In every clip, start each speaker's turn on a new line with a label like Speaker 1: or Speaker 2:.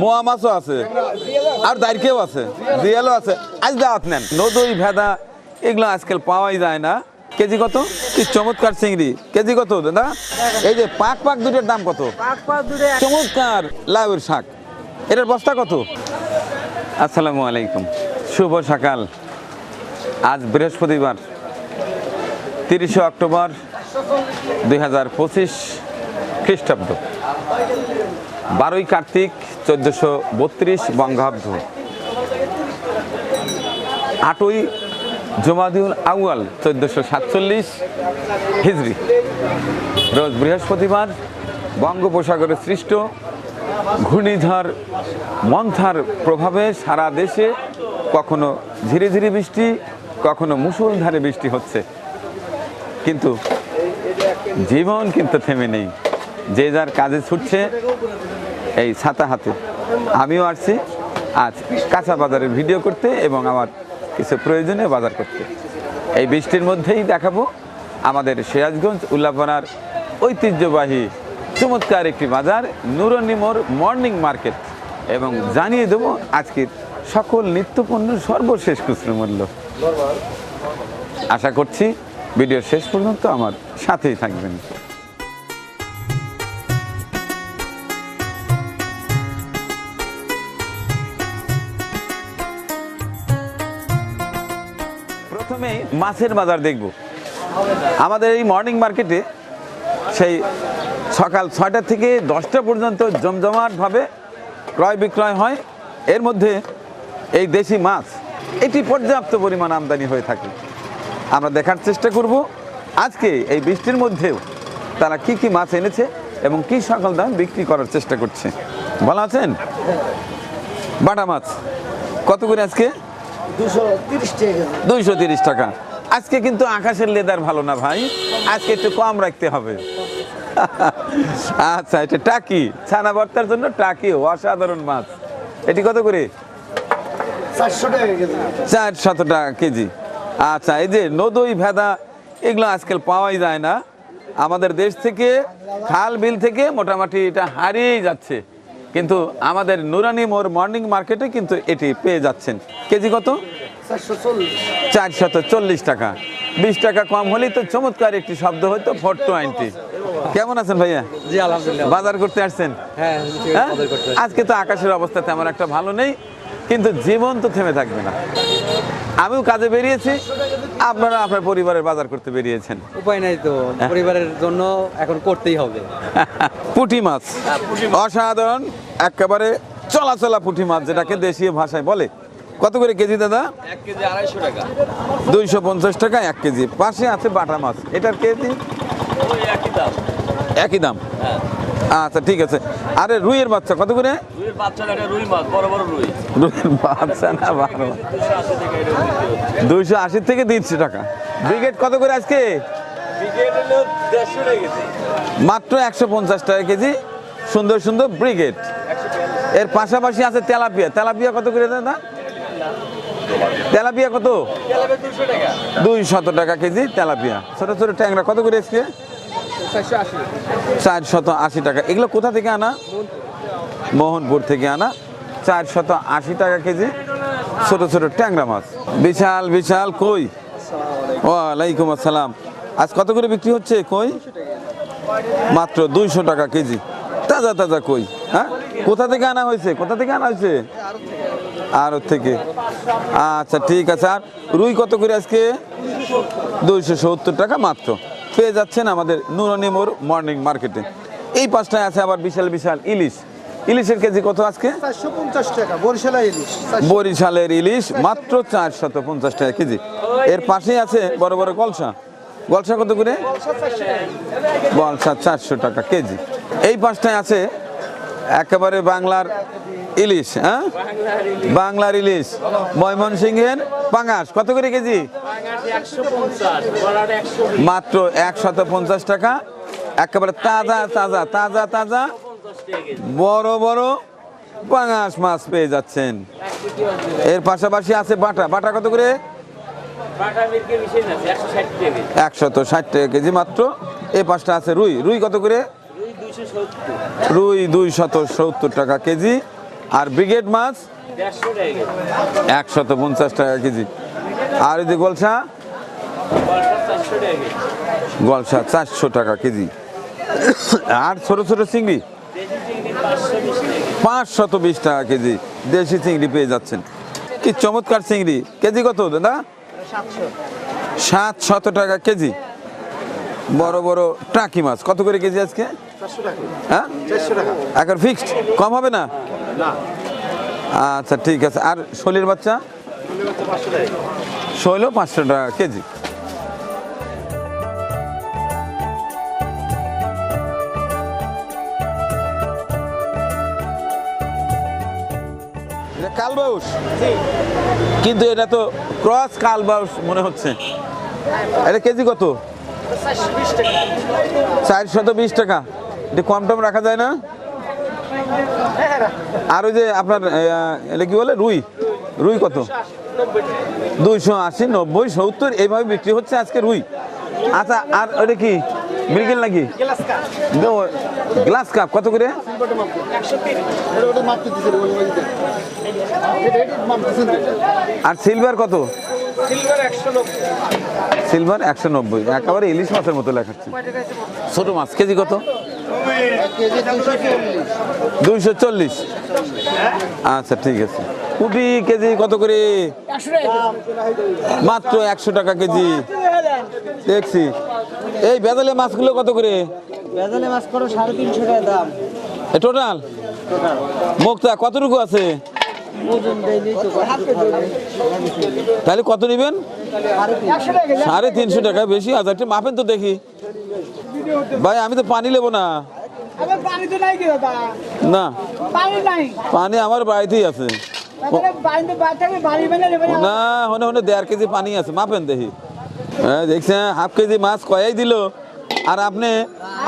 Speaker 1: মোয়া মাছও আছে। আর দাইরকেও আছে। জিয়ালও আছে। আজ দাওয়াত নেন। নদই ভেদা এগুলো আজকাল পাওয়াই যায় না। কেজি কত? কি চমৎকার চিংড়ি। কেজি কত দাদা? এই যে পাক পাক দুটোর দাম কত? চমৎকার। লাউয়ের শাক। এটার বস্তা কত? আসসালামু আলাইকুম। শুভ সকাল। আজ বৃহস্পতিবার তিরিশে অক্টোবর দুই হাজার পঁচিশ খ্রিস্টাব্দ। বারোই কার্তিক চোদ্দশো বত্রিশ বঙ্গাব্দ। আটই জমাদিউল আউয়াল, চোদ্দশো সাতচল্লিশ হিজড়ি রোজ বৃহস্পতিবার বঙ্গোপসাগরে সৃষ্ট ঘূর্ণিঝড় মন্থার প্রভাবে সারা দেশে কখনো ধীরে ধীরে বৃষ্টি, কখনো মুষলধারে বৃষ্টি হচ্ছে। কিন্তু জীবন কিন্তু থেমে নেই। যে যার কাজে ছুটছে এই ছাতা হাতে। আমিও আসছি। আজ কাঁচা বাজারের ভিডিও করতে এবং আমার কিছু প্রয়োজনীয় বাজার করতে। এই বৃষ্টির মধ্যেই দেখাবো আমাদের সিরাজগঞ্জ উল্লাপাড়ার ঐতিহ্যবাহী, চমৎকার একটি বাজার নুরনিমোর মর্নিং মার্কেট। এবং জানিয়ে দেবো আজকের সকল নিত্যপণ্যের সর্বশেষ খুচরো মূল্য। আশা করছি ভিডিওর শেষ পর্যন্ত আমার সাথেই থাকবেন। প্রথমে মাছের বাজার দেখব। আমাদের এই মর্নিং মার্কেটে সেই সকাল ছয়টা থেকে দশটা পর্যন্ত জমজমাটভাবে ক্রয় বিক্রয় হয়। এর মধ্যে এই দেশি মাছ, এটি পর্যাপ্ত পরিমাণ আমদানি হয়ে থাকে। আমরা দেখার চেষ্টা করব, আজকে এই বৃষ্টির মধ্যেও তারা কি কি মাছ এনেছে এবং কি সকল দাম বিক্রি করার চেষ্টা করছে। ভালো আছেন? বাটা মাছ, কত করে আজকে? দুইশো তিরিশ টাকা। আজকে কিন্তু আকাশের লেদার ভালো না ভাই। আজকে একটু কম রাখতে হবে। আচ্ছা এটা টাকি। ছানা ভর্তার জন্য টাকি অসাধারণ মাছ। এটি কত করে? চার শত টাকা কেজি। আচ্ছা এই যে নদই ভেদা এগুলো আজকাল পাওয়াই যায় না। আমাদের দেশ থেকে খাল বিল থেকে মোটামুটি এটা হারিয়েই যাচ্ছে। কিন্তু আমাদের নুরানি মোর মর্নিং মার্কেটে কিন্তু এটি পেয়ে যাচ্ছেন। কেজি কত? চারশত চল্লিশ টাকা। বিশ টাকা কম হলেই তো চমৎকার একটি শব্দ হয়তো ফোর টোয়েন্টি। কেমন আছেন ভাইয়া?
Speaker 2: জি আলহামদুলিল্লাহ।
Speaker 1: বাজার করতে আসছেন?
Speaker 2: হ্যাঁ
Speaker 1: হ্যাঁ? আজকে তো আকাশের অবস্থা তেমন একটা ভালো নেই কিন্তু জীবন তো থেমে থাকবে না। আমিও কাজে বেরিয়েছি। আপনারা আপনার পরিবারের বাজার করতে বেরিয়েছেন।
Speaker 3: উপায় নাই তো পরিবারের জন্য এখন করতেই হবে।
Speaker 1: পুঁটি মাছ। অসাধারণ। একেবারে চলাচলা পুঁটি মাছ যেটাকে দেশীয় ভাষায় বলে। কত করে কেজি দাদা?
Speaker 3: এক কেজি আড়াইশো টাকা।
Speaker 1: দুইশো পঞ্চাশ টাকা এক কেজি। পাশে আছে বাটা মাছ। এটার কেজি?
Speaker 3: একই দাম।
Speaker 1: একই দাম।
Speaker 3: হ্যাঁ।
Speaker 1: আচ্ছা ঠিক আছে। আরে রুইয়ের বাচ্চা কত করে?
Speaker 3: রুইয়ের বাচ্চা এটা রুই মাছ বড় বড় রুই।
Speaker 1: রুইয়ের বাচ্চা না বারো
Speaker 3: দুশো আশি টাকা এটা বিক্রি হচ্ছে।
Speaker 1: দুইশো আশি থেকে তিনশো টাকা। ব্রিগেড কত করে আজকে? মাত্র একশো পঞ্চাশ টাকা কেজি। সুন্দর সুন্দর ব্রিগেড। এর পাশাপাশি আছে তেলাপিয়া। তেলাপিয়া কত করে দাদা? তেলাপিয়া কত?
Speaker 3: দুশো টাকা।
Speaker 1: দুই শত টাকা কেজি তেলাপিয়া। ছোট ছোট ট্যাংরা কত করে এসছে
Speaker 3: চারশো আশি
Speaker 1: চার শত আশি টাকা। এগুলো কোথা থেকে আনা? মোহনপুর থেকে আনা। চারশত আশি টাকা কেজি ছোট ছোট ট্যাংরা মাছ। বিশাল বিশাল কই? ওয়ালাইকুম আসসালাম। আজ কত করে বিক্রি হচ্ছে কই? মাত্র দুইশো টাকা কেজি। তাজা তাজা কই হ্যাঁ? কোথা থেকে আনা হয়েছে? কোথা থেকে আনা হয়েছে? আর থেকে। আচ্ছা ঠিক আছে। আর রুই কত করে আজকে? দুইশো সত্তর টাকা মাত্র। পেয়ে যাচ্ছেন আমাদের নুরনিমোর মর্নিং মার্কেটে। এই পাঁচটায় আছে আবার বিশাল বিশাল ইলিশ। ইলিশের কেজি কত আজকে?
Speaker 2: টাকা বরিশালা ইলিশ
Speaker 1: বরিশালের ইলিশ মাত্র চারশত পঞ্চাশ টাকা কেজি। এর পাশেই আছে বড় বড় কলসা। গলসা কত করে? গলসা চারশো টাকা কেজি। এই পাঁচটায় আছে একেবারে বাংলার ইলিশ হ্যাঁ? বাংলার ইলিশ। ময়মনসিংহের পাঙাশ, কত করে কেজি? মাত্র একশত পঞ্চাশ টাকা। একেবারে তাজা তাজা তাজা তাজা। বড় বড় পাঙাশ মাছ পেয়ে যাচ্ছেন। এর পাশাপাশি আছে বাটা। বাটা কত করে? একশত ষাট টাকা কেজি মাত্র। এই পাশটা আছে রুই। রুই কত করে? রুই দুই শত সত্তর টাকা কেজি আর ব্রিগেড মাছ একশত পঞ্চাশ টাকা কেজি। আর এই যে গলসা? গলসা চারশো টাকা কেজি। আর ছোট ছোট চিংড়ি? পাঁচশত বিশ টাকা কেজি। দেশি চিংড়ি পেয়ে যাচ্ছেন। কি চমৎকার চিংড়ি। কেজি কত দাদা? সাত শত টাকা কেজি। বড় বড় টাকি মাছ। কত করে কেজি আজকে? হ্যাঁ? এখন ফিক্সড কম হবে না? আচ্ছা ঠিক আছে। আর শোলের বাচ্চা? শৈল পাঁচশো টাকা। কেজি। এটা কালবাউস কিন্তু এটা তো ক্রস কালবাউস মনে হচ্ছে। এটা কেজি কত? চারশত বিশ টাকা। এটা কম টম রাখা যায় না? আর ওই যে আপনার এটা কি বলে? রুই। রুই কত? দুইশো আশি, নব্বই, সত্তর, এইভাবে বিক্রি হচ্ছে আজকে রুই। আচ্ছা আর ওটা কি? মৃগেল নাকি? গ্লাস কাপ, কত করে? আর সিলভার কত? সিলভার একশো নব্বই। একেবারে ইলিশ মাছের মতো লেখাচ্ছে। ছোট মাছ, কেজি কত? দুইশো চল্লিশ। আচ্ছা ঠিক আছে। কুটি কেজি কত করে? মাত্র একশো টাকা কেজি। দেখছি। এই বেদালে মাছগুলো কত করে?
Speaker 2: বেজালে মাছ করো সাড়ে তিনশো টাকা দাম।
Speaker 1: টোটাল? মুক্তা কতটুকু আছে?
Speaker 2: ওজন দেয়নি তো
Speaker 1: তাহলে কত নেবেন? সাড়ে তিনশো। টাকা বেশি। আছে একটু মাপেন তো দেখি। ভাই আমি তো পানি নেব না। না।
Speaker 4: পানি
Speaker 1: আমার বাড়িতেই আছে।
Speaker 4: না?
Speaker 1: হনে হনে দেড় কেজি পানি আছে মাপেন দেখি। হ্যাঁ দেখছেন হাফ কেজি মাছ কয়াই দিল। আর আপনি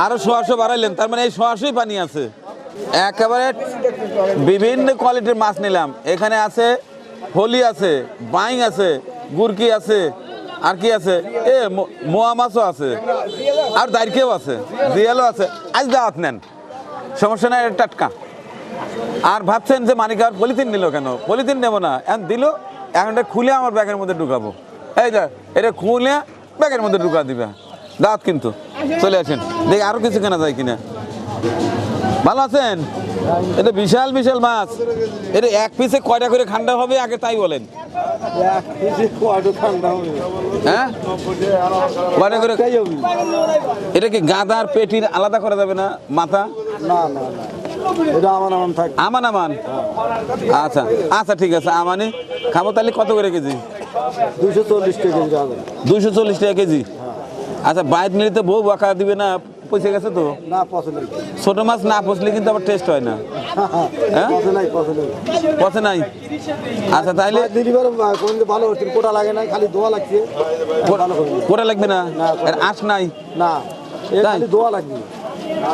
Speaker 1: আরও সোয়াশো বাড়াইলেন তার মানে এই সোয়াশোই পানি আছে। একেবারে বিভিন্ন কোয়ালিটির মাছ নিলাম। এখানে আছে হোলি আছে বাইং আছে গুরকি আছে আর কি আছে? এ মোয়া মাছও আছে। আর দাইরকেও আছে? জিয়ালও আছে। আজ দাওয়াত নেন। সমস্যা নাই টাটকা। আর ভাবছেন যে মানিক আর পলিথিন নিল কেন? পলিথিন নেব না। এখন দিল, এখন খুলে আমার ব্যাগের মধ্যে ঢুকাবো। এই যা, এটা খুলে ব্যাগের মধ্যে ঢুকা দিবে। দাঁত কিন্তু। চলে আসেন। দেখি আরও কিছু কেনা যায় কিনা। ভালো আছেন? এটা বিশাল বিশাল মাছ। এটা এক পিসে কয়টা করে ঠান্ডা হবে? আগে তাই বলেন। হ্যাঁ? কয়টা করে এটা কি গাদার পেটির আলাদা করা যাবে না? মাথা?
Speaker 2: না না
Speaker 1: আমান আমান আচ্ছা আচ্ছা ঠিক আছে। আমানি খাব তাহলে কত করে কেজি?
Speaker 2: দুশো চল্লিশ টাকা কেজি
Speaker 1: দুইশো চল্লিশ টাকা কেজি? আচ্ছা বাইর নিলে তো বউ বাঁকা দিবে না? পয়সা গেছে তো?
Speaker 2: না পছন্দ
Speaker 1: ছোট মাছ না পচলে কিন্তু আবার টেস্ট হয় না। হ্যাঁ?
Speaker 2: পছন্দ নাই পছন্দ
Speaker 1: পচে নাই? আচ্ছা তাইলে
Speaker 2: কোন ভালো হচ্ছে কোটা লাগে না খালি দোয়া লাগছে।
Speaker 1: কোটা লাগবে না? আর আঁশ নাই।
Speaker 2: না? খালি দোয়া লাগবে।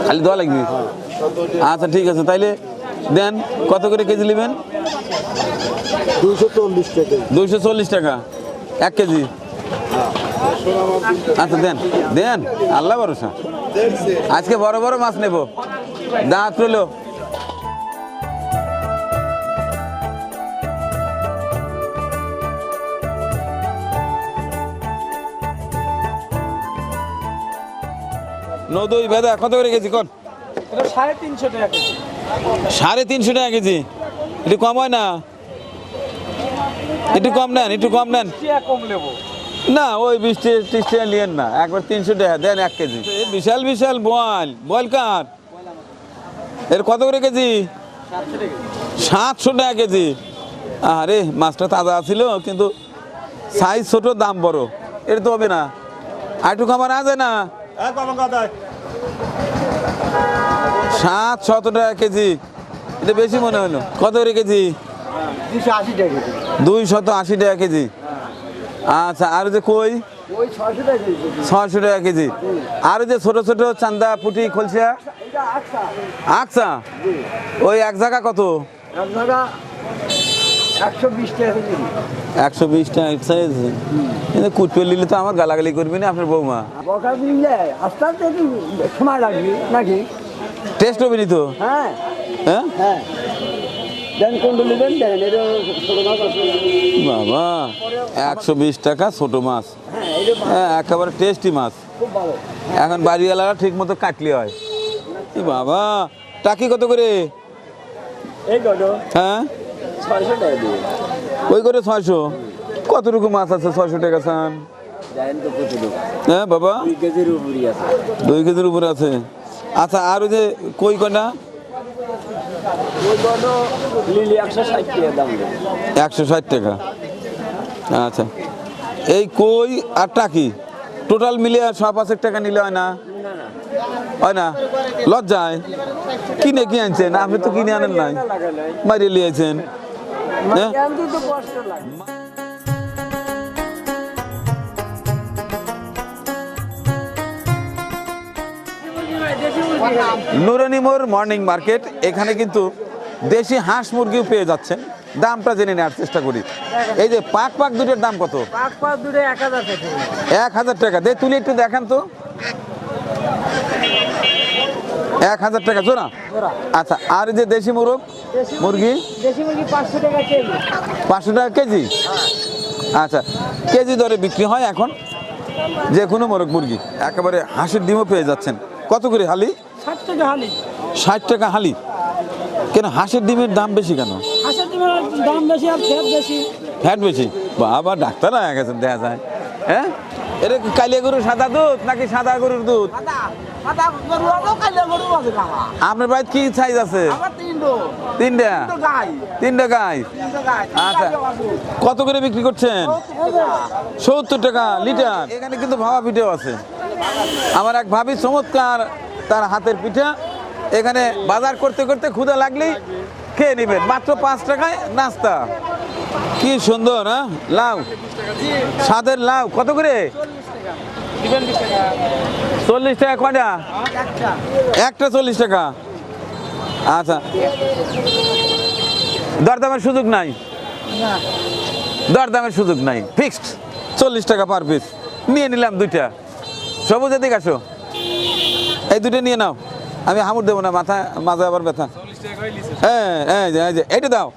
Speaker 1: খালি দেওয়া লাগবে? আচ্ছা ঠিক আছে তাইলে দেন কত করে কেজি নেবেন?
Speaker 2: দুশো চল্লিশ টাকা।
Speaker 1: দুইশো চল্লিশ টাকা এক কেজি। আচ্ছা দেন দেন আল্লাহ ভরসা। আজকে বড় বড় মাছ নেব। দাঁত রইল। নদই বেদা কত করে কেজি কর
Speaker 4: এটা সাড়ে তিনশো টাকা কেজি।
Speaker 1: সাড়ে তিনশো টাকা কেজি। একটু কম হয় না? একটু কম নেন একটু কম নেন।
Speaker 4: কম নেব।
Speaker 1: না ওই বিশ টি- ত্রিশ টাকা নিয়েন না। একবার তিনশো টাকা দেন এক কেজি। এ বিশাল বিশাল বল বল কার? এর কত করে কেজি? সাতশো টাকা কেজি। আরে মাছটা তাজা ছিল কিন্তু সাইজ ছোট দাম বড়। এটা তো হবে না। আর একটু কমানো আছে না? সাত শত টাকা কেজি। এটা বেশি মনে হলো। কত করে কেজি?
Speaker 2: দুশো আশি টাকা কেজি।
Speaker 1: আচ্ছা আর যে কই?
Speaker 2: ছয়শো টাকা কেজি।
Speaker 1: আর যে ছোট ছোট চান্দা পুটি খলসা আচ্ছা ওই এক জায়গা কত?
Speaker 2: একশো বিশ টাকা
Speaker 1: সাইজ কিন্তু কুটপে নিলে তো আমার গালাগালি করবি না আপনার বৌমা।
Speaker 2: সময় লাগবে নাকি?
Speaker 1: টেস্ট হবে নি তো?
Speaker 2: হ্যাঁ।
Speaker 1: হ্যাঁ?
Speaker 2: হ্যাঁ। দেন কোনটা নেবেন দেন এটা ছোট মাছ
Speaker 1: বাবা একশো বিশ টাকা ছোট মাছ।
Speaker 2: হ্যাঁ
Speaker 1: একেবারে টেস্টি মাছ। এখন বাড়িওয়ালারা ঠিক মতো কাটলে হয়। বাবা টাকি কত করে? হ্যাঁ? ওই করে ছয়শো। কতটুকু মাছ আছে ছয়শো টাকা চান? হ্যাঁ বাবা।
Speaker 2: দুই কেজির
Speaker 1: উপরে আছে। আচ্ছা আর ওই যে কই
Speaker 2: কত লিলি একশো ষাট টাকা। দাম দেবে
Speaker 1: একশো ষাট টাকা আচ্ছা। এই কই আর টাকি? টোটাল মিলিয়ে সব পাঁচেক টাকা নিলে হয় না? হয় না? লজ্জায়। কিনে কি আনছেন? আপনি তো কিনে আনেন নাই। মারিয়ে লিয়েছেন। হ্যাঁ?
Speaker 2: কিন্তু তো কষ্ট লাগে
Speaker 1: নুরানি মোর মর্নিং মার্কেট এখানে কিন্তু দেশি হাঁস মুরগিও পেয়ে যাচ্ছেন। দামটা জেনে নেওয়ার চেষ্টা করি। এই যে পাক পাক দুটোর দাম কত?
Speaker 4: এক হাজার টাকা।
Speaker 1: দে তুলে একটু দেখান তো। এক হাজার টাকা জোড়া? আচ্ছা আর এই যে দেশি মুরগ? মুরগি।
Speaker 4: পাঁচশো টাকা কেজি।
Speaker 1: পাঁচশো টাকা কেজি? আচ্ছা কেজি দরে বিক্রি হয় এখন? যে কোনো মোরগ মুরগি। একেবারে হাঁসের ডিমও পেয়ে যাচ্ছেন। কত করে হালি?
Speaker 4: ষাট টাকা হালি।
Speaker 1: কেন হাঁসের ডিমের দাম বেশি কেন?
Speaker 4: হাঁসের ডিমের দাম বেশি আর ফেট বেশি।
Speaker 1: ফ্যাট বেশি? বাবা ডাক্তার হয়ে গেছেন দেখা যায়। হ্যাঁ? এটা কালিয়া গরুর সাদা দুধ নাকি সাদা গরুর দুধ? আপনার বাড়িতে কি সাইজ আছে? তিনটা। তিনটা? গাই। আচ্ছা। কত করে বিক্রি করছেন? সত্তর টাকা লিটার। এখানে কিন্তু ভাবা পিঠেও আছে। আমার এক ভাবি চমৎকার তার হাতের পিঠা। এখানে বাজার করতে করতে ক্ষুধা লাগলেই খেয়ে নেবেন। মাত্র পাঁচ টাকায় নাস্তা। কি সুন্দর হ্যাঁ? লাউ। স্বাদের লাউ। কত করে? চল্লিশ টাকা কয়টা? একটা চল্লিশ টাকা। আচ্ছা। দরদামের সুযোগ নাই? দরদামের সুযোগ নাই। ফিক্সড। চল্লিশ টাকা পার পিস। নিয়ে নিলাম দুইটা। সবুজ এদিকে আসো। এই দুটো নিয়ে নাও। আমি হামুর দেবো না মাথা মাথা আবার ব্যথা। হ্যাঁ হ্যাঁ যে, এই যে এইটা দাও।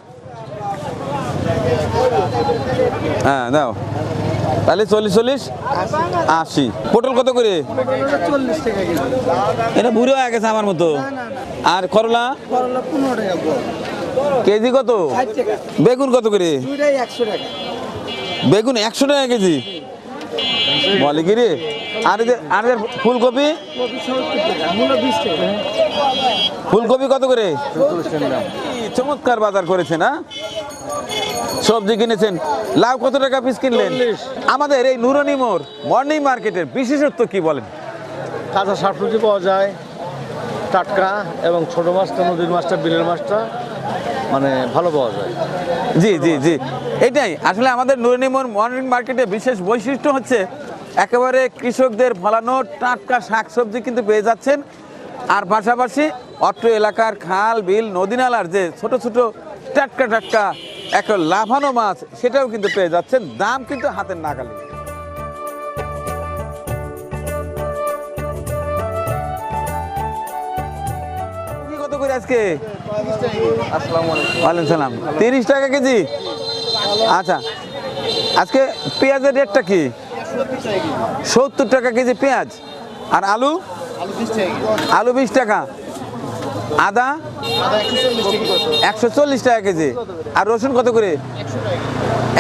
Speaker 1: হ্যাঁ দাও। তাহলে চল্লিশ চল্লিশ? আশি। পটল কত করে? এটা বুড়ো হয়ে গেছে আমার মতো। আর করলা? কেজি কত? বেগুন কত করে? বেগুন একশো টাকা কেজি? বলে কি রে? আর আর ফুলকপি? ফুলকপি কত করে? চমৎকার বাজার করেছে না সবজি কিনেছেন। লাউ কত টাকা পিস কিনলেন? আমাদের এই নুরানি মোড় মর্নিং মার্কেটের বিশেষত্ব কি বলেন?
Speaker 5: কাঁচা শাকসবজি পাওয়া যায় টাটকা এবং ছোট মাছটা নদীর মাছটা বিলের মাছটা মানে ভালো পাওয়া যায়।
Speaker 1: জি জি জি। এটাই আসলে আমাদের নুরানি মোড় মর্নিং মার্কেটে বিশেষ বৈশিষ্ট্য হচ্ছে একেবারে কৃষকদের ফলানো টাটকা শাকসবজি কিন্তু পেয়ে যাচ্ছেন। আর পাশাপাশি অত্র এলাকার খাল, বিল নদী নালার যে ছোট ছোট টাটকা টাটকা এক লাফানো মাছ, সেটাও কিন্তু পেয়ে যাচ্ছেন। দাম কিন্তু হাতের নাগালে। কত করে আজকে? তিরিশ টাকা কেজি? আচ্ছা। আজকে পেঁয়াজের রেটটা কি? সত্তর টাকা কেজি পেঁয়াজ। আর আলু? আলু বিশ টাকা। আদা? একশো চল্লিশ টাকা কেজি। আর রসুন কত করে?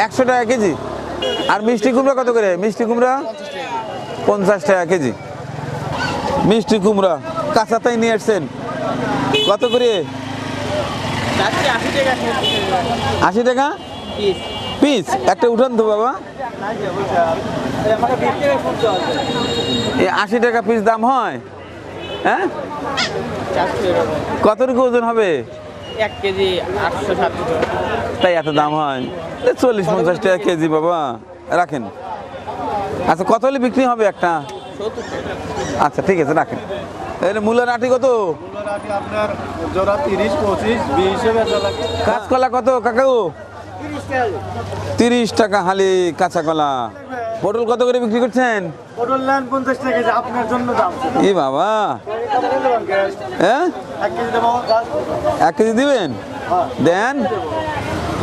Speaker 1: একশো টাকা কেজি। আর মিষ্টি কুমড়া কত করে? মিষ্টি কুমড়া পঞ্চাশ টাকা কেজি। মিষ্টি কুমড়া কাঁচাতাই নিয়ে আসছেন। কত করে? আশি টাকা। পিস একটা উঠান তো বাবা। এই আশি টাকা পিস দাম হয়। হ্যাঁ? কতটুকু ওজন হবে?
Speaker 4: এক কেজি আটশো সাতশো
Speaker 1: তাই এত দাম হয়। চল্লিশ পঞ্চাশ টাকা কেজি বাবা। রাখেন। আচ্ছা কত হলে বিক্রি হবে একটা? আচ্ছা ঠিক আছে রাখেন। মূলের আটি কত?
Speaker 5: আপনার জোড়া তিরিশ পঁচিশ বিশ
Speaker 1: কাঁচকলা কত কাকাউ তিরিশ টাকা হালি কাঁচা কলা। পটল কত করে বিক্রি করছেন?
Speaker 5: পটল নেন পঞ্চাশ টাকা আপনার জন্য দাম।
Speaker 1: ই বাবা। হ্যাঁ?
Speaker 5: এক কেজি দেবো
Speaker 1: এক কেজি দিবেন? দেন।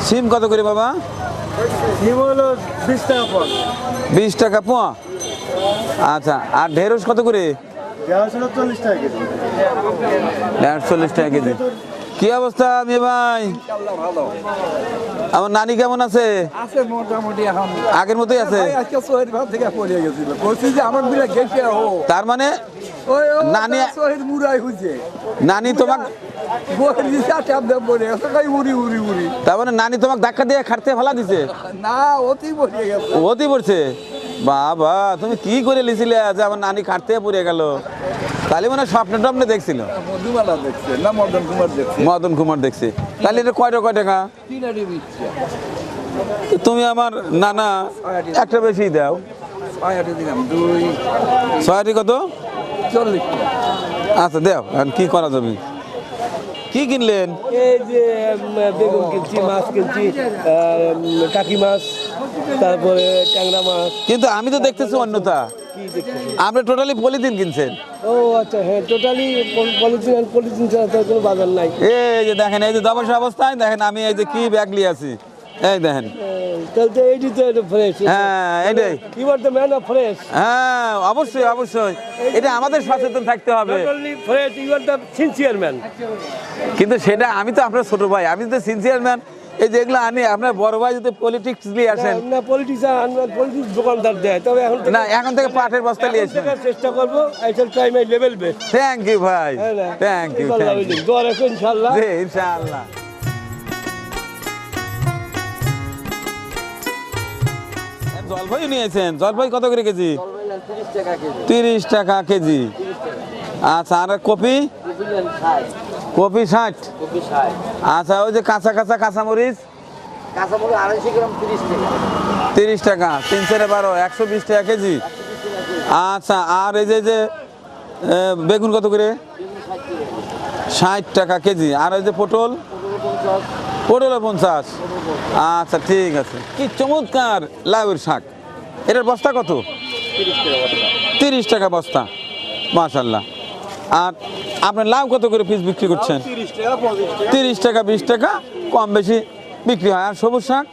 Speaker 1: সিম কত করে বাবা?
Speaker 5: সিম হলো বিশ টাকা পর
Speaker 1: বিশ টাকা পোয়া। আচ্ছা আর ঢেঁড়স কত করে?
Speaker 5: দেওয়া ছিল চল্লিশ টাকা কেজি।
Speaker 1: ঢেঁড়স চল্লিশ টাকা কেজি। কি অবস্থা মেয়ে ভাই? আমার নানি কেমন আছে?
Speaker 2: আছে মোটামুটি এখন।
Speaker 1: আগের মতোই আছে?
Speaker 2: আজকে শহীদ ভাব থেকে পড়ে গেছিল। বলছি যে আমার বিলে গেছে ও
Speaker 1: তার মানে
Speaker 2: ও
Speaker 1: নানি-
Speaker 2: শহীদ মুরাই হইছে।
Speaker 1: নানি তোমাক তার মানে নানি তোমাক ধাক্কা দিয়ে খাটতে ফেলা দিছে?
Speaker 2: না অতি পড়ে গেছে।
Speaker 1: ওতি পড়ছে? বাবা তুমি কি করে লিছিলে যে আমার নানি খাটতে পড়ে গেল? তাহলে মানে স্বপ্ন টপ্নে দেখছিল?
Speaker 2: মধুমালা দেখছে। না মদন কুমার দেখছে।
Speaker 1: মদন কুমার দেখছে। তাহলে এটা কয়টা কয় টাকা তুমি আমার নানা একটা বেশি দাও। ছয়টি কত?
Speaker 2: চল্লিশ
Speaker 1: আচ্ছা দেও এখন কি করা যাবে? কি কিনলেন?
Speaker 6: এই যে বেগুন কিনছি মাছ কিনছি টাকি মাছ তারপরে ট্যাংরা মাছ।
Speaker 1: কিন্তু আমি তো দেখতেছি অন্যতা আপনি টোটালি পলিথিন কিনছেন?
Speaker 6: ও আচ্ছা হ্যাঁ টোটালি পলিথিন আর পলিথিন ছাড়া তো কোনো বাজার নাই।
Speaker 1: এই যে দেখেন এই যে দবস অবস্থায় দেখেন আমি এই যে কি ব্যাগ নিয়ে আছি। এই দেখেন।
Speaker 6: তাহলে এইটি তো এটা ফ্রেশ
Speaker 1: হ্যাঁ এটাই
Speaker 6: you are the man of fresh
Speaker 1: হ্যাঁ অবশ্যই অবশ্যই। এটা আমাদের সচেতন থাকতে হবে।
Speaker 6: Fresh you are the sincere man
Speaker 1: কিন্তু সেটা আমি তো আপনার ছোট ভাই আমি তো সিনসিয়ার ম্যান এই যেগুলো আনি আপনার বড় ভাই যদি পলিটিক্স নিয়ে আসেন।
Speaker 6: না পলিটিশিয়ান পলিটিক্স দোকানদার দেয়। তবে এখন
Speaker 1: না এখন থেকে পাটের বস্তা নিয়ে
Speaker 6: এখন
Speaker 1: আসেন
Speaker 6: চেষ্টা করব I shall try my level best
Speaker 1: thank you ভাই থ্যাংক ইউ
Speaker 6: দোয়া রাখো ইনশাআল্লাহ
Speaker 1: জি ইনশাআল্লাহ। জলপাই নিয়েছেন জলপাই কত করে কেজি? তিরিশ টাকা কেজি। আচ্ছা আর কপি? কপি ষাট? আচ্ছা ওই যে কাঁচা কাঁচা কাঁচামরিচ? তিরিশ টাকা। তিন চারে বারো একশো বিশ টাকা কেজি। আচ্ছা আর এই যে যে বেগুন কত করে? ষাট টাকা কেজি। আর ওই যে পটল? পটল পঞ্চাশ। আচ্ছা ঠিক আছে। কি চমৎকার লাউয়ের শাক। এটার বস্তা কত? তিরিশ টাকা বস্তা। মাশাল্লাহ। আর আপনার লাভ কত করে পিস বিক্রি করছেন?
Speaker 5: তিরিশ টাকা
Speaker 1: বিশ টাকা কম বেশি বিক্রি হয়। আর সবুজ শাক?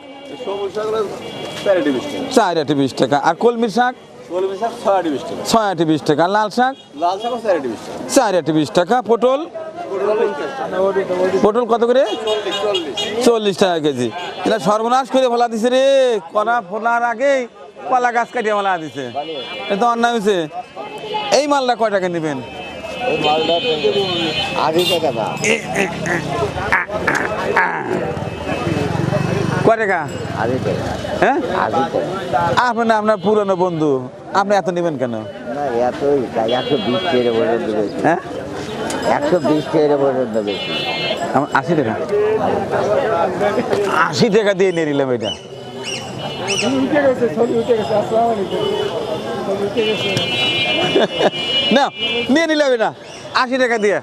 Speaker 5: চার আটি বিশ টাকা।
Speaker 1: আর কলমির শাক?
Speaker 5: ছয় আটি বিশ টাকা।
Speaker 1: লাল শাক?
Speaker 5: লাল শাকও চার আটি বিশ টাকা।
Speaker 1: চার আটি বিশ টাকা। পটল? পটল কত করে? চল্লিশ টাকা কেজি। এটা সর্বনাশ করে ফেলা দিছে রে। কলা ফোলার আগেই কলা গাছ কাটিয়ে ফেলা দিছে। এটা অন্যায় হয়েছে এই মালটা কয় টাকা নেবেন? কয় টাকা? হ্যাঁ? আপনি আপনার পুরনো বন্ধু আপনি এত নেবেন কেন?
Speaker 7: না এতই একশো বিশ টাকা পর্যন্ত বেশি
Speaker 1: হ্যাঁ?
Speaker 7: একশো বিশ টাকা
Speaker 1: আশি টাকা? আশি টাকা দিয়ে নিয়ে নিলাম এটা। না, নিয়ে নিলাম না। আশি টাকা দিয়ে।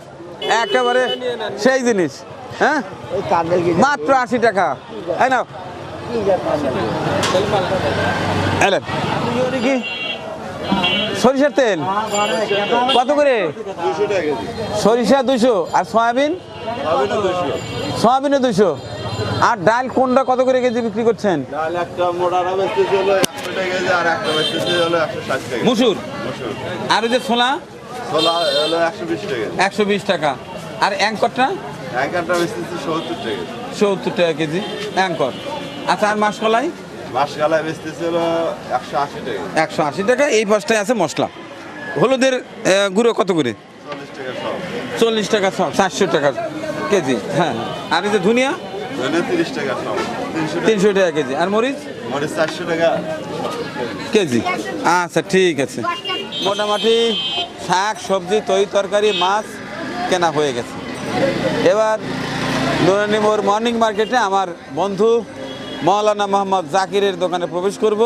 Speaker 1: একেবারে সেই জিনিস হ্যাঁ? মাত্র আশি টাকা। হ্যাঁ না কি সরিষার তেল। কত করে? সরিষা দুশো আর সয়াবিন? সয়াবিনও দুশো আর ডাল কোনটা কত করে কেজি বিক্রি করছেন? মুসুর? আর ওই যে ছোলা?
Speaker 5: একশো বিশ টাকা
Speaker 1: আর অ্যাঙ্করটা?
Speaker 5: সত্তর টাকা
Speaker 1: কেজি। অ্যাঙ্কর। আচ্ছা আর মাসকলাই?
Speaker 5: হলো একশো আশি টাকা
Speaker 1: একশো আশি টাকা এই পাশটায় আছে মশলা। হলুদের গুঁড়ো কত করে?
Speaker 5: চল্লিশ টাকা সব।
Speaker 1: চল্লিশ টাকা চারশো টাকা কেজি হ্যাঁ। আর এই যে ধনিয়া?
Speaker 5: তিনশো টাকা।
Speaker 1: কেজি। আর মরিচ?
Speaker 5: মরিচ চারশো টাকা।
Speaker 1: কেজি। আচ্ছা ঠিক আছে। মোটামুটি শাক সবজি তরি তরকারি মাছ কেনা হয়ে গেছে। এবার নুরানি মোড় মর্নিং মার্কেটে আমার বন্ধু মৌলানা মোহাম্মদ জাকিরের দোকানে প্রবেশ করব।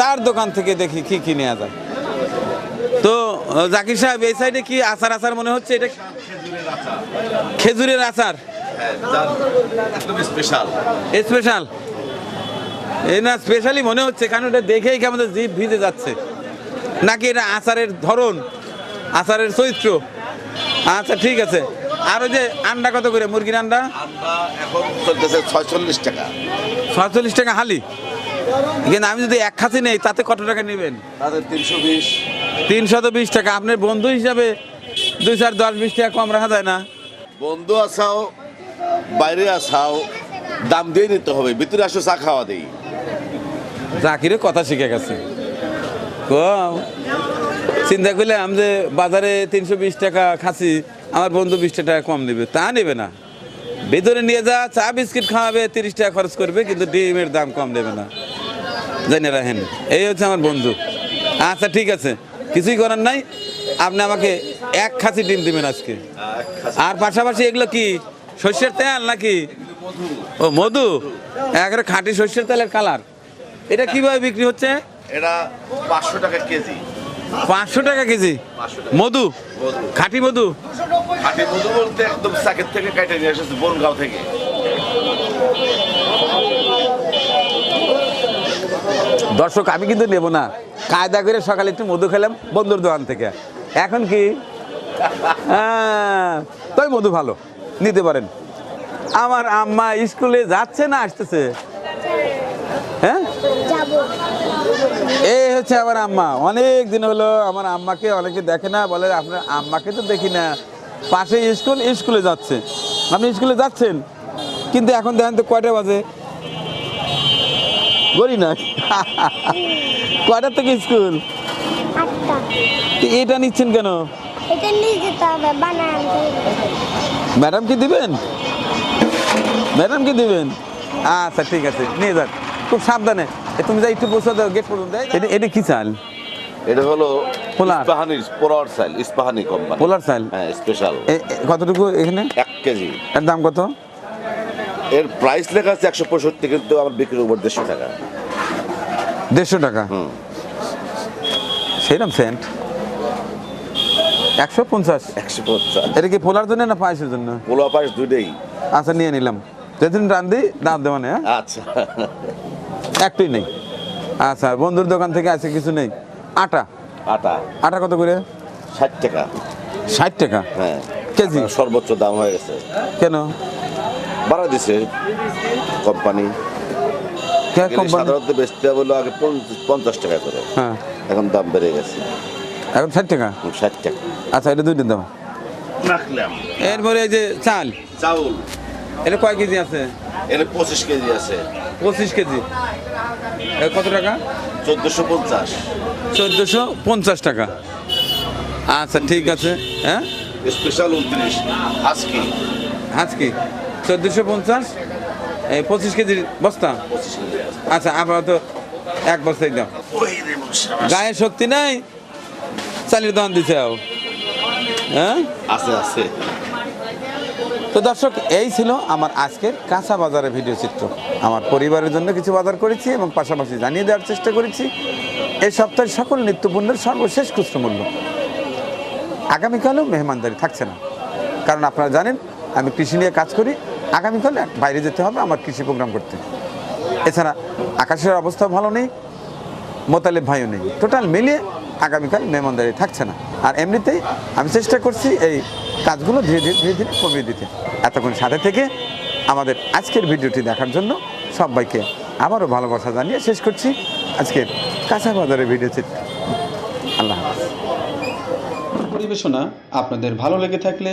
Speaker 1: তার দোকান থেকে দেখি কি কি নেওয়া যায়। তো জাকির সাহেব এই সাইডে কি আচার আচার মনে হচ্ছে? এটা খেজুরের আচার।
Speaker 5: Special
Speaker 1: special. এই না স্পেশালি মনে হচ্ছে কারণ এটা দেখেই কি আমাদের জিভ ভিজে যাচ্ছে। নাকি এটা আচারের ধরন আচারের চরিত্র? আচ্ছা ঠিক আছে। আর ওই যে আন্ডা কত করে মুরগির আন্ডা?
Speaker 8: এখন চলতেছে ছয়চল্লিশ টাকা।
Speaker 1: ছয়চল্লিশ টাকা হালি? কিন্তু আমি যদি এক খাসি নেই তাতে কত টাকা নেবেন?
Speaker 8: তাদের তিনশো বিশ।
Speaker 1: তিনশত বিশ টাকা। আপনার বন্ধু হিসাবে দুই চার দশ বিশ টাকা কম রাখা যায় না।
Speaker 8: বন্ধু আসাও বাইরে আসাও দাম দিয়ে নিতে হবে ভিতরে আসো চা খাওয়া দেই।
Speaker 1: জাকিরে কথা শিখে গেছে। চিন্তা করলে আমি যে বাজারে তিনশো বিশ টাকা খাসি আমার বন্ধু বিশ টাকা কম নেবে তা নেবে না। ভিতরে নিয়ে যা চা বিস্কিট খাওয়াবে তিরিশ টাকা খরচ করবে কিন্তু ডিমের দাম কম দেবে না। জেনে রাখেন এই হচ্ছে আমার বন্ধু। আচ্ছা ঠিক আছে। কিছুই করার নাই। আপনি আমাকে এক খাসি ডিম দিবেন আজকে। আর পাশাপাশি এগুলো কি সর্ষের তেল নাকি? ও মধু? একেবারে খাঁটি সর্ষের তেলের কালার। এটা কীভাবে বিক্রি হচ্ছে?
Speaker 8: এটা পাঁচশো টাকা কেজি।
Speaker 1: পাঁচশো টাকা কেজি? মধু? খাঁটি মধু?
Speaker 8: খাঁটি মধু বলতে একদম চাকের থেকে কেটে নিয়ে এসেছে বনগাঁও থেকে।
Speaker 1: দর্শক আমি কিন্তু নেব না। কায়দা করে সকালে একটু মধু খেলাম বন্ধুর দোকান থেকে। এখন কি? হ্যাঁ, তাই মধু ভালো নিতে পারেন। আমার আম্মা স্কুলে যাচ্ছে না আসতেছে। হ্যাঁ? এই হচ্ছে আমার আম্মা। অনেক দিন হলো আমার আম্মাকে অনেকে দেখে না বলে আপনার আম্মাকে তো দেখি না। পাশে স্কুল স্কুলে যাচ্ছে। আপনি স্কুলে যাচ্ছেন? কিন্তু এখন দেখেন তো কয়টা বাজে? করি না? কয়টার থেকে স্কুল? তো এটা নিচ্ছেন কেন। ম্যাডাম কি দিবেন? ম্যাডাম কি দিবেন? আচ্ছা ঠিক আছে নিয়ে যান। খুব সাবধানে। তুমি যা একটু বসে দাও গেট পর্যন্ত এটা এটা কি চাল?
Speaker 8: এটা হলো
Speaker 1: পোলার।
Speaker 8: ইস্পাহানি পোলার চাল ইস্পাহানি কোম্পানি।
Speaker 1: পোলার চাল?
Speaker 8: হ্যাঁ স্পেশাল
Speaker 1: কতটুকু এখানে?
Speaker 8: এক কেজি।
Speaker 1: এর দাম কত?
Speaker 8: এর প্রাইস লেখা আছে একশো পঁয়ষট্টি কিন্তু আমার বিক্রির উপর দেড়শো টাকা।
Speaker 1: দেড়শো টাকা।
Speaker 8: হুম।
Speaker 1: সেইরকম সেন্ট একশো পঞ্চাশ।
Speaker 8: একশো পঞ্চাশ।
Speaker 1: এটা কি পোলার জন্য না পায়েসের জন্য?
Speaker 8: পোলা পায়েস দুইটাই।
Speaker 1: আচ্ছা নিয়ে নিলাম। যেদিন রান্ধি দাম দেওয়া নেই হ্যাঁ?
Speaker 8: আচ্ছা।
Speaker 1: একটাই নেই। আচ্ছা বন্ধুর দোকান থেকে আছে কিছু নেই? আটা।
Speaker 8: আটা।
Speaker 1: আটা কত করে?
Speaker 8: ষাট টাকা।
Speaker 1: ষাট টাকা?
Speaker 8: হ্যাঁ।
Speaker 1: কেজি?
Speaker 8: সর্বোচ্চ দাম হয়ে গেছে।
Speaker 1: কেন?
Speaker 8: বাড়া দিছে। কোম্পানি। সাধারণত বেচতে বলল আগে পঞ্চাশ টাকা করে।
Speaker 1: হ্যাঁ।
Speaker 8: এখন দাম বেড়ে গেছে।
Speaker 1: এখন ষাট টাকা?
Speaker 8: ষাট টাকা।
Speaker 1: আচ্ছা এটা দুইটা
Speaker 8: রাখলাম।
Speaker 1: এরপরে এই যে চাল।
Speaker 8: চাউল।
Speaker 1: এটা কয় কেজি আছে?
Speaker 8: এর পঁচিশ কেজি আছে।
Speaker 1: পঁচিশ কেজি। কত টাকা?
Speaker 8: চোদ্দশো পঞ্চাশ।
Speaker 1: চোদ্দোশো পঞ্চাশ টাকা। আচ্ছা ঠিক আছে। হ্যাঁ?
Speaker 8: স্পেশাল উনত্রিশ। আজকে
Speaker 1: আজকে চোদ্দোশো পঞ্চাশ? পঁচিশ কেজির বস্তা?
Speaker 8: পঁচিশ কেজি আছে।
Speaker 1: আচ্ছা আপাতত এক বস্তাই দাও।
Speaker 8: ওই রে মশা।
Speaker 1: গায়ে শক্তি নাই চালিয়ে দোকান দিছে আও। হ্যাঁ?
Speaker 8: আছে আছে।
Speaker 1: তো দর্শক এই ছিল আমার আজকের কাঁচা বাজারের ভিডিও চিত্র। আমার পরিবারের জন্য কিছু বাজার করেছি এবং পাশাপাশি জানিয়ে দেওয়ার চেষ্টা করেছি। এই সপ্তাহের সকল নিত্যপণ্যের সর্বশেষ খুচরো মূল্য আগামীকালও মেহমানদারি থাকছে না। কারণ আপনারা জানেন আমি কৃষি নিয়ে কাজ করি। আগামীকাল বাইরে যেতে হবে, আমার কৃষি প্রোগ্রাম করতে। এছাড়া আকাশের অবস্থা ভালো নেই, মোতালেব ভাইও নেই। টোটাল মিলিয়ে আগামীকাল মেহমানদারি থাকছে না। আর এমনিতেই আমি চেষ্টা করছি এই কাজগুলো ধীরে ধীরে ধীরে ধীরে কমিয়ে দিতে। এতক্ষণ সাথে থেকে আমাদের আজকের ভিডিওটি দেখার জন্য সবাইকে আবারও ভালোবাসা জানিয়ে শেষ করছি আজকের কাঁচা বাজারের ভিডিও চিত্র। আল্লাহ
Speaker 9: পরিবেশনা আপনাদের ভালো লেগে থাকলে